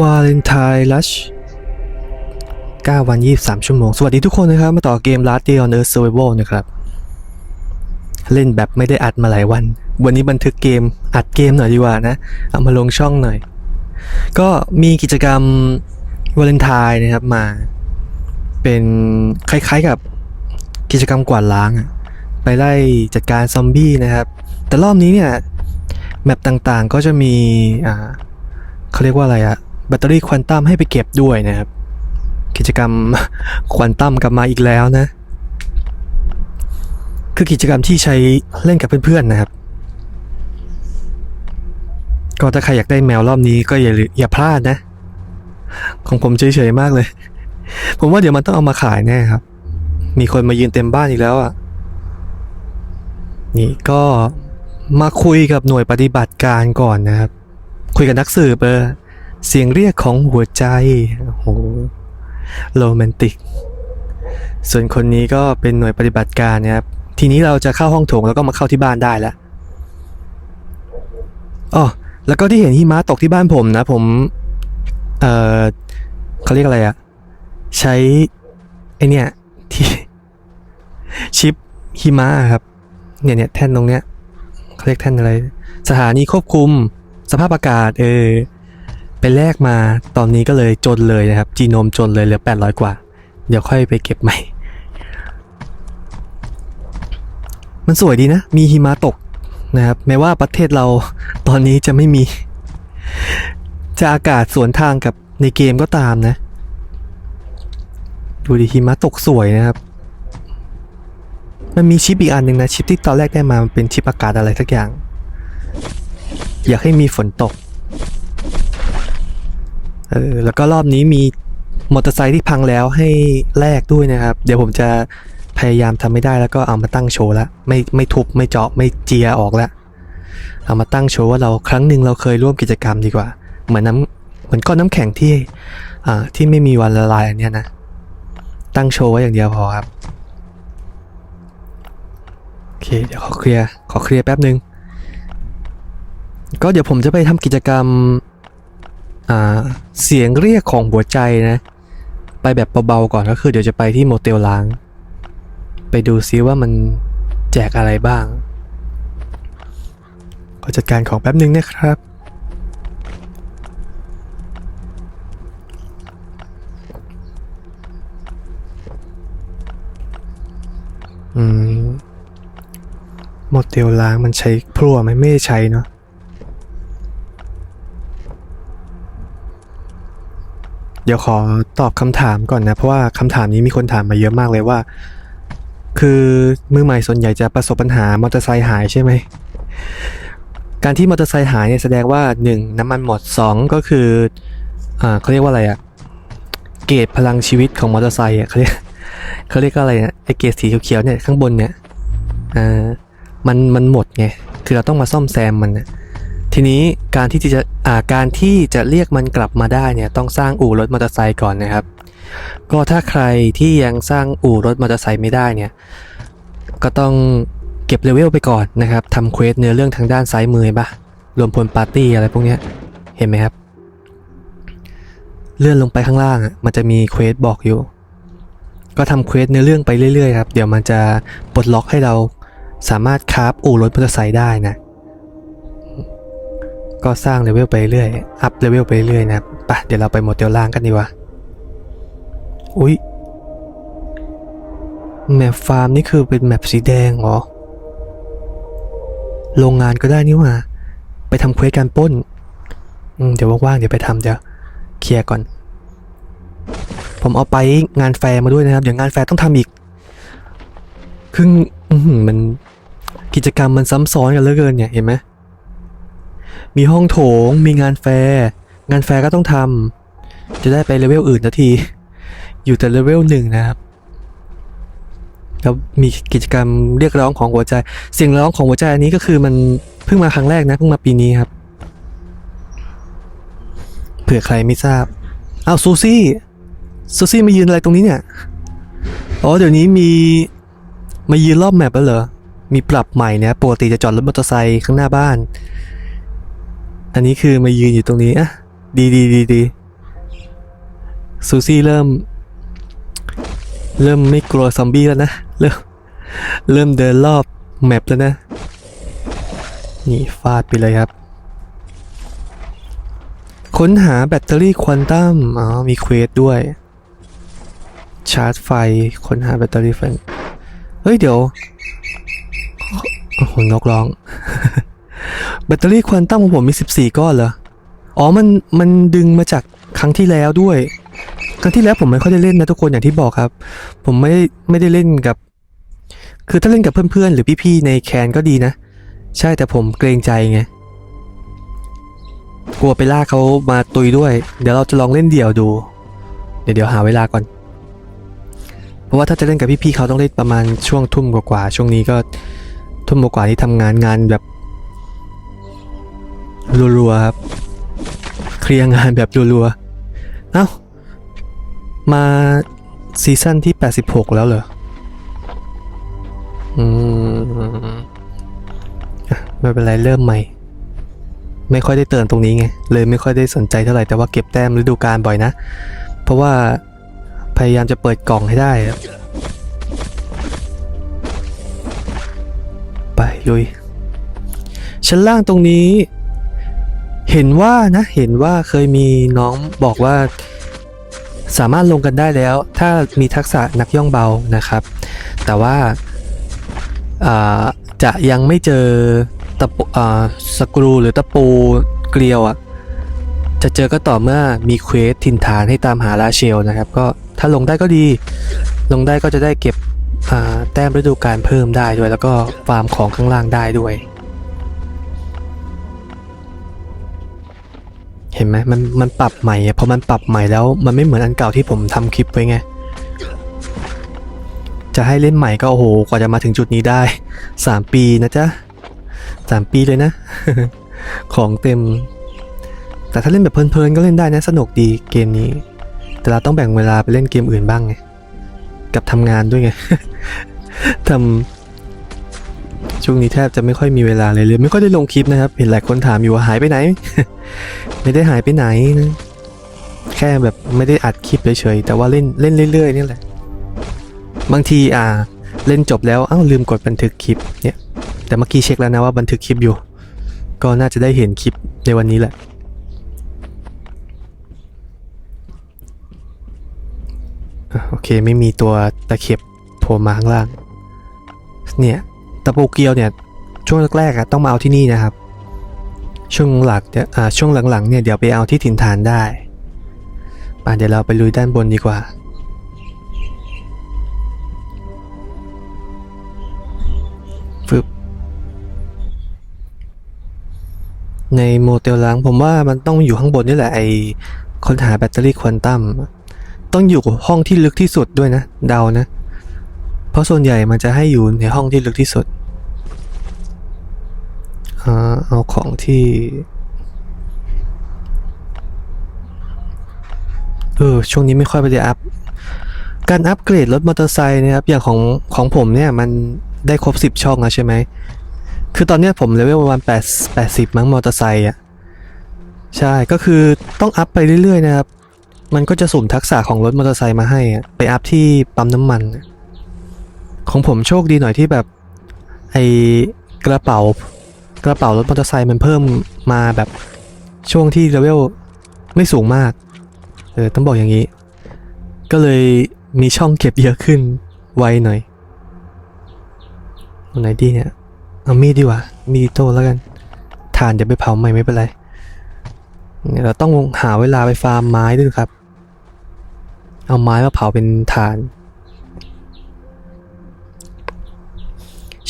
วาเลนไทน์ลัช9วัน 23 ชั่วโมง สวัสดีทุกคนนะครับ มาต่อเกม Last Day on Earth Survival นะครับ เล่นแบบไม่ได้อัดมาหลายวัน วันนี้บันทึกเกม อัดเกมหน่อยดีกว่านะ เอามาลงช่องหน่อย ก็มีกิจกรรมวาเลนไทน์นะครับมา เป็นคล้ายๆกับกิจกรรมกวาดล้างอะไปไล่จัดการซอมบี้นะครับ แต่รอบนี้เนี่ย แมปต่างๆก็จะมีอ่าเขาเรียกว่าอะไรอะ แบตเตอรี่ควอนตัมให้ไปเก็บด้วยนะครับ กิจกรรมควอนตัมกลับมาอีกแล้วนะ คือกิจกรรมที่ใช้เล่นกับเพื่อนๆนะครับ ก็ถ้าใครอยากได้แมวรอบนี้ก็อย่าอย่าพลาดนะ ของผมเฉยๆมากเลย ผมว่าเดี๋ยวมันต้องเอามาขายแน่ครับ มีคนมายืนเต็มบ้านอีกแล้วอะนี่ก็มาคุยกับหน่วยปฏิบัติการก่อนนะครับ คุยกับนักสืบเออ เสียงเรียกของหัวใจโอ้โห โรแมนติก ส่วนคนนี้ก็เป็นหน่วยปฏิบัติการนะครับ ทีนี้เราจะเข้าห้องโถงแล้วก็มาเข้าที่บ้านได้แล้วอ๋อ แล้วก็ที่เห็นหิมะตกที่บ้านผมนะ ผม เอ่อเขาเรียกอะไรอะ ใช้ ไอเนี่ยที่ชิปหิมะครับ เนี่ยเนี่ยแท่นตรงเนี้ยเขาเรียกแท่นอะไร สถานีควบคุม สภาพอากาศ เออ ไปแลกมาตอนนี้ก็เลยจนเลยนะครับ จีโนมจนเลยเหลือ 800 กว่า เดี๋ยวค่อยไปเก็บใหม่ มันสวยดีนะ มีหิมะตกนะครับแม้ว่าประเทศเราตอนนี้จะไม่มี จะอากาศสวนทางกับในเกมก็ตามนะ ดูดิหิมะตกสวยนะครับ มันมีชิปอีกอันหนึ่งนะ ชิปที่ตอนแรกได้มามันเป็นชิปอากาศอะไรสักอย่าง อยากให้มีฝนตก เออแล้วก็รอบนี้มีมอเตอร์ไซค์ที่พังแล้วให้แลกด้วยนะครับ เดี๋ยวผมจะพยายามทำไม่ได้แล้วก็เอามาตั้งโชว์ละไม่ไม่ทุบไม่เจาะไม่เจียออกละเอามาตั้งโชว์ว่าเราครั้งหนึ่งเราเคยร่วมกิจกรรมดีกว่า เหมือนน้ำเหมือนก้อนน้ำแข็งที่อ่าที่ไม่มีวันละลายอันเนี้ยนะตั้งโชว์ไว้อย่างเดียวพอครับโอเคเดี๋ยวขอเคลียร์ขอเคลียร์แป๊บหนึ่งก็เดี๋ยวผมจะไปทำกิจกรรม เสียงเรียกของหัวใจนะ ไปแบบเบาๆก่อนก็คือเดี๋ยวจะไปที่โมเตลล้าง ไปดูซิว่ามันแจกอะไรบ้าง ขอจัดการของแป๊บหนึ่งนะครับอืมโมเตลล้างมันใช้พลั่วไหมไม่ใช้เนาะ ดี๋ยวขอตอบคำถามก่อนนะ เพราะว่าคำถามนี้มีคนถามมาเยอะมากเลยว่า คือมือใหม่ส่วนใหญ่จะประสบปัญหามอเตอร์ไซค์หายใช่ไหม การที่มอเตอร์ไซค์หายเนี่ยแสดงว่า 1. น้ำมันหมด 2 ก็คืออ่าเขาเรียกว่าอะไรอะเกรดพลังชีวิตของมอเตอร์ไซค์อะเขาเรียกเขาเรียกว่าอะไรนะไอเกรดสีเขียวๆเนี่ยข้างบนเนี่ยอ่ามันมันหมดไงคือเราต้องมาซ่อมแซมมันนะ ทีนี้การที่จะอ่าการที่จะเรียกมันกลับมาได้เนี่ยต้องสร้างอู่รถมอเตอร์ไซค์ก่อนนะครับ ก็ถ้าใครที่ยังสร้างอู่รถมอเตอร์ไซค์ไม่ได้เนี่ยก็ต้องเก็บเลเวลไปก่อนนะครับทำเควสเนื้อเรื่องทางด้านซ้ายมือเห็นปะรวมพลปาร์ตี้อะไรพวกนี้เห็นไหมครับ เลื่อนลงไปข้างล่างมันจะมีเควสบอกอยู่ ก็ทำเควสเนื้อเรื่องไปเรื่อยๆครับเดี๋ยวมันจะปลดล็อกให้เราสามารถคราฟอู่รถมอเตอร์ไซค์ได้นะ ก็สร้างเลเวลไปเรื่อย อัพเลเวลไปเรื่อยนะครับไปเดี๋ยวเราไปโมเดลล่างกันดีกว่า อุ๊ยแมปฟาร์มนี่คือเป็นแมปสีแดงเหรอ โรงงานก็ได้นี่ว่าไปทำเควสการป้น เดี๋ยวว่างๆ เดี๋ยวไปทำเดี๋ยวเคลียร์ก่อน ผมเอาไปงานแฟร์มาด้วยนะครับ เดี๋ยวงานแฟร์ต้องทำอีก ครึ่งมันกิจกรรมมันซ้ำซ้อนกันเหลือเกินเนี่ย เห็นไหม มีห้องโถง มีงานแฟร์งานแฟร์ก็ต้องทำจะได้ไปเลเวลอื่นนาที อยู่แต่เลเวลหนึ่งนะครับแล้วมีกิจกรรมเรียกร้องของหัวใจ เสียงร้องของหัวใจอันนี้ก็คือมันเพิ่งมาครั้งแรกนะเพิ่งมาปีนี้ครับ เผื่อใครไม่ทราบอ้าวซูซี่ซูซี่มายืนอะไรตรงนี้เนี่ยอ๋อเดี๋ยวนี้มีมายืนรอบแมปแล้วเหรอมีปรับใหม่เนี่ยปกติจะจอดรถมอเตอร์ไซค์ข้างหน้าบ้าน อันนี้คือมายืนอยู่ตรงนี้อะดีดีดีดีซูซี่เริ่ม เริ่มไม่กลัวซอมบี้แล้วนะ เริ่ม เริ่มเดินรอบแมปแล้วนะ นี่ฟาดไปเลยครับ ค้นหาแบตเตอรี่ควอนตัมอ๋อ มีเควสด้วย ชาร์จไฟ ค้นหาแบตเตอรี่ไฟ เฮ้ย เดี๋ยวโอ้โหนกร้อง แบตเตอรี่ควอนตัมของผมมี 14 ก้อนเหรอ อ๋อ มัน มันดึงมาจากครั้งที่แล้วด้วย ครั้งที่แล้วผมไม่ค่อยได้เล่นนะทุกคนอย่างที่บอกครับ ผมไม่ไม่ได้เล่นกับ คือถ้าเล่นกับเพื่อนๆ หรือพี่ๆ ในแคนก็ดีนะ ใช่แต่ผมเกรงใจไง กลัวไปล่ากเขามาตุยด้วย เดี๋ยวเราจะลองเล่นเดี่ยวดู เดี๋ยวเดี๋ยวหาเวลาก่อน เพราะว่าถ้าจะเล่นกับพี่ๆเขาต้องเล่นประมาณช่วงทุ่มกว่าๆ ช่วงนี้ก็ทุ่มกว่าๆที่ทำงานงานแบบ รัวๆครับ เคลียร์งานแบบรัวๆ เอ้า มาซีซั่นที่ 86 แล้วเหรอ อืมไม่เป็นไรเริ่มใหม่ ไม่ค่อยได้เตือนตรงนี้ไง เลยไม่ค่อยได้สนใจเท่าไหร่ แต่ว่าเก็บแต้มฤดูกาลบ่อยนะ เพราะว่าพยายามจะเปิดกล่องให้ได้ ไปลุยชั้นล่างตรงนี้ เห็นว่านะเห็นว่าเคยมีน้องบอกว่า สามารถลงกันได้แล้ว ถ้ามีทักษะนักย่องเบานะครับ แต่ว่าาจะยังไม่เจอตะปูสกรูหรือตะปูเกลียวอะจะเจอก็ต่อเมื่อมีเควสทินฐานให้ตามหาลาเชลนะครับ ก็ถ้าลงได้ก็ดี ลงได้ก็จะได้เก็บแต้มฤดูกาลเพิ่มได้ด้วย แล้วก็ฟาร์มของข้างล่างได้ด้วย เห็นไหมมันมันปรับใหม่อะพอมันปรับใหม่แล้วมันไม่เหมือนอันเก่าที่ผมทำคลิปไว้ไง จะให้เล่นใหม่ก็โอ้โหกว่าจะมาถึงจุดนี้ได้สามปีนะจ๊ะสามปีเลยนะ ของเต็ม แต่ถ้าเล่นแบบเพลินๆก็เล่นได้นะสนุกดีเกมนี้ แต่เราต้องแบ่งเวลาไปเล่นเกมอื่นบ้างไงกับทำงานด้วยไงทำ ช่วงนี้แทบจะไม่ค่อยมีเวลาเลยเลย ไม่ค่อยได้ลงคลิปนะครับ เห็นหลายคนถามอยู่ว่าหายไปไหน ไม่ได้หายไปไหนนะแค่แบบไม่ได้อัดคลิปเฉยๆแต่ว่าเล่นเล่นเรื่อยๆนี่แหละ บางทีอ่า เล่นจบแล้วอ้าวลืมกดบันทึกคลิปเนี่ย แต่เมื่อกี้เช็คแล้วนะว่าบันทึกคลิปอยู่ ก็น่าจะได้เห็นคลิปในวันนี้แหละอะโอเคไม่มีตัวตะเข็บโผล่มาข้างล่าง เนี่ย ตะปูเกียวเนี่ยช่วงแรกๆต้องมาเอาที่นี่นะครับ ช่วงหลักช่วงหลังๆเนี่ยเดี๋ยวไปเอาที่ถิ่นฐานได้ป่ะเดี๋ยวเราไปลุยด้านบนดีกว่า ฟึบ ในโมเตลล้างผมว่ามันต้องอยู่ข้างบนนี่แหละไอค้นหาแบตเตอรี่ควอนตัม ต้องอยู่ห้องที่ลึกที่สุดด้วยนะ เดานะ เพราะส่วนใหญ่มันจะให้อยู่ในห้องที่ลึกที่สุด เอาของที่เออช่วงนี้ไม่ค่อยไปได้อัพ การอัปเกรดรถมอเตอร์ไซค์นะครับ อย่างของของผมเนี่ยมันได้ครบ 10 ช่องแล้วใช่ไหม คือตอนนี้ผมเลเวลประมาณ8 80 มั้งมอเตอร์ไซค์อะ ใช่ ก็คือต้องอัพไปเรื่อยๆนะครับ มันก็จะสุ่มทักษะของรถมอเตอร์ไซค์มาให้อะไปอัพที่ปั๊มน้ำมันอะ ของผมโชคดีหน่อยที่แบบไอกระเป๋ากระเป๋ารถมอเตอร์ไซค์มันเพิ่มมาแบบช่วงที่เลเวลไม่สูงมาก เออต้องบอกอย่างนี้ ก็เลยมีช่องเก็บเยอะขึ้นไวหน่อยเอาไหนดีเนี่ย เอามีดดีกว่า มีดโต้แล้วกันฐานเดี๋ยวไปเผาใหม่ไม่เป็นไร เราต้องหาเวลาไปฟาร์มไม้ด้วยครับ เอาไม้มาเผาเป็นฐาน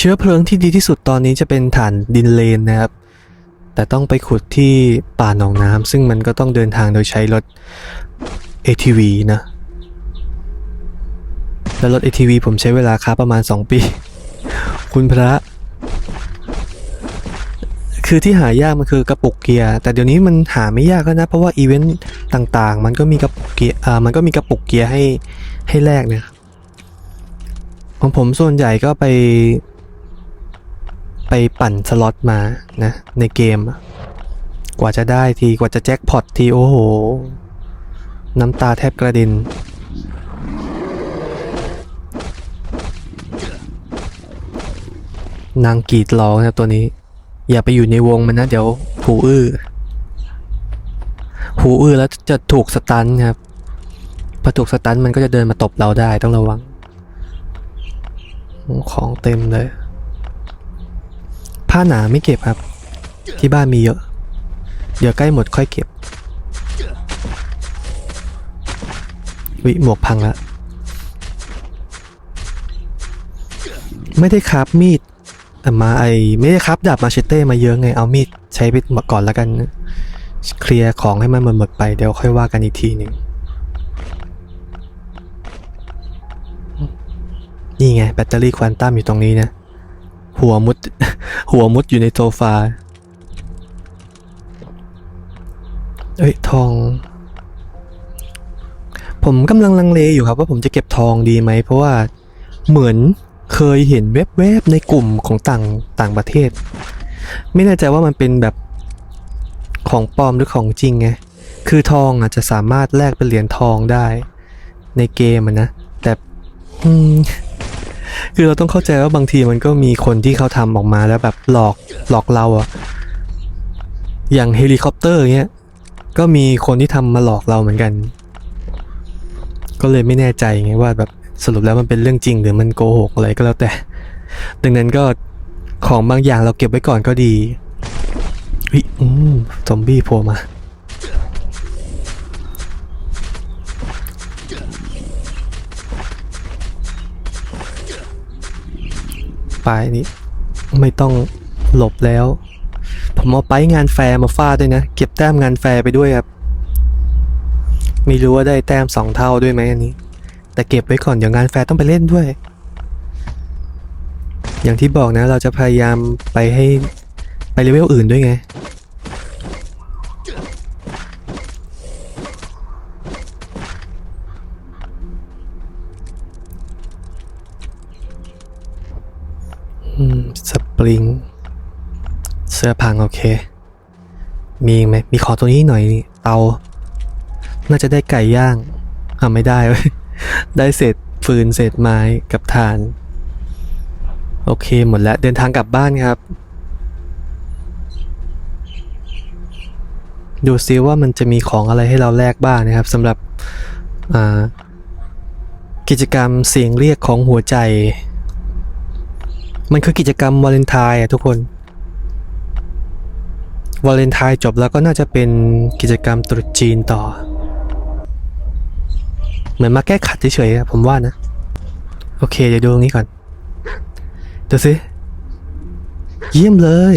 เชื้อเพลิงที่ดีที่สุดตอนนี้จะเป็นฐานดินเลนนะครับ แต่ต้องไปขุดที่ป่าหนองน้ำซึ่งมันก็ต้องเดินทางโดยใช้รถ ATV นะ แล้วรถ ATV ผมใช้เวลาค้าประมาณ 2 ปี คุณพระ คือที่หายากมันคือกระปุกเกียร์ แต่เดี๋ยวนี้มันหาไม่ยากแล้วนะ เพราะว่าอีเวนต์ต่างๆ มันก็มีกระปุกเกียร์อ่ามันก็มีกระปุกเกียร์ให้ให้แลกเนี่ยของผมส่วนใหญ่ก็ไป ไปปั่นสล็อตมานะในเกม กว่าจะได้ทีกว่าจะแจ็คพอตทีโอ้โห น้ำตาแทบกระเด็นนางกรีดร้องนะตัวนี้ อย่าไปอยู่ในวงมันนะ เดี๋ยวหูอื้อหูอื้อแล้วจะถูกสตันครับพอถูกสตันมันก็จะเดินมาตบเราได้ต้องระวัง ของเต็มเลย ผ้าหนาไม่เก็บครับ ที่บ้านมีเยอะ เดี๋ยวใกล้หมดค่อยเก็บวิหมวกพังละไม่ได้ครับมีดแต่มาไอไม่ได้ครับดาบมาเชเต้มาเยอะไงเอามีดใช้ไปมดก่อนแล้วกัน เคลียร์ของให้มันหมดหมดไปเดี๋ยวค่อยว่ากันอีกทีหนึ่งนี่ไงแบตเตอรี่ควอนตัมอยู่ตรงนี้นะ หัวมุด หัวมุดอยู่ในโซฟา เอ้ย ทอง ผมกำลังลังเลอยู่ครับว่าผมจะเก็บทองดีไหม เพราะว่าเหมือนเคยเห็นแวบๆในกลุ่มของต่างต่างประเทศ ไม่แน่ใจว่ามันเป็นแบบของปลอมหรือของจริงไง คือทองอาจจะสามารถแลกเป็นเหรียญทองได้ ในเกมนะ แต่อืม คือเราต้องเข้าใจว่าบางทีมันก็มีคนที่เขาทำออกมาแล้วแบบหลอกหลอกเราอะอย่างเฮลิคอปเตอร์เงี้ยก็มีคนที่ทำมาหลอกเราเหมือนกัน ก็เลยไม่แน่ใจไงว่าแบบสรุปแล้วมันเป็นเรื่องจริงหรือมันโกหกอะไรก็แล้วแต่ ดังนั้นก็ของบางอย่างเราเก็บไว้ก่อนก็ดีวิอืมซอมบี้โผล่มา ปนี่ไม่ต้องหลบแล้ว ผมเอาไปงานแฟร์มาฟาดด้วยนะ เก็บแต้มงานแฟร์ไปด้วยครับ ไม่รู้ว่าได้แต้มสองเท่าด้วยไหมอันนี้ แต่เก็บไว้ก่อนเดี๋ยวงานแฟร์ต้องไปเล่นด้วย อย่างที่บอกนะ เราจะพยายามไปให้ไปเลเวลอื่นด้วยไง อืม ส ปริง เสื้อพังโอเค มีไหมมีขอตัวนี้หน่อยเตา น่าจะได้ไก่ย่างอะไม่ได้เว้ยได้เศษฟืนเศษไม้กับถ่าน โอเคหมดแล้วเดินทางกลับบ้านครับ ดูซิว่ามันจะมีของอะไรให้เราแลกบ้างนะครับสำหรับกิจกรรมเสียงเรียกของหัวใจ มันคือกิจกรรมวาเลนไทน์อะทุกคนวาเลนไทน์จบแล้วก็น่าจะเป็นกิจกรรมตรุษจีนต่อ เหมือนมาแก้ขัดเฉยๆอะผมว่านะ โอเค เดี๋ยวดูตรงนี้ก่อนดูสิเยี่ยมเลย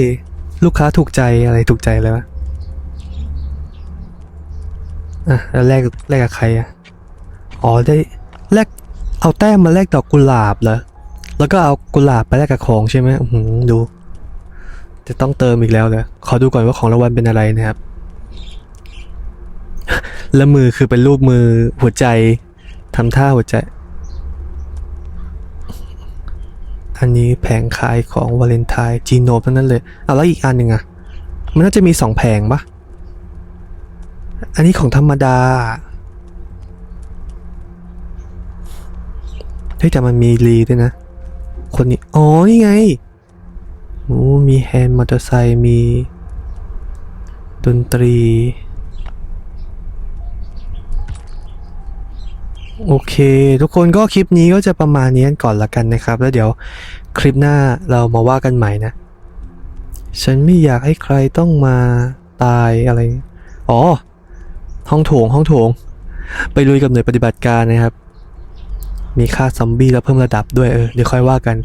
ลูกค้าถูกใจอะไรถูกใจเลยวะอะแล้วแลกแลกกับใครอะอ๋อได้แลกเอาแต้มมาแลกดอกกุหลาบเหรอ แล้วก็เอากุหลาบไปแลกกับของใช่ไหมหือดู จะต้องเติมอีกแล้วเลยขอดูก่อนว่าของรางวัลเป็นอะไรนะครับ แล้วมือคือเป็นรูปมือหัวใจทำท่าหัวใจ อันนี้แผงขายของวาเลนไทน์จีโนบทั้งนั้นเลยเอาแล้วอีกอันหนึ่งอะมันน่าจะมีสองแผงปะอันนี้ของธรรมดาเฮ้ยแต่มันมีรีด้วยนะ คนนี้อ๋อนี่ไงโอ้มีแฮนด์มอเตอร์ไซค์มี ดนตรี โอเค ทุกคนก็คลิปนี้ก็จะประมาณนี้ก่อนละกันนะครับ แล้วเดี๋ยวคลิปหน้าเรามาว่ากันใหม่นะ ฉันไม่อยากให้ใครต้องมาตายอะไร อ๋อ ห้องโถงห้องโถง ไปลุยกับหน่วยปฏิบัติการนะครับ มีค่าซอมบี้แล้วเพิ่มระดับด้วยเออเดี๋ยวค่อยว่ากัน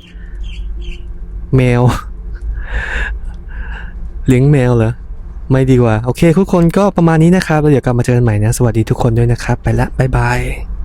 แมว เลี้ยงแมวเหรอ ไม่ดีกว่า โอเค ทุกคนก็ประมาณนี้นะครับแล้วเดี๋ยวกลับมาเจอกันใหม่นะ สวัสดีทุกคนด้วยนะครับ ไปละ บ๊ายบาย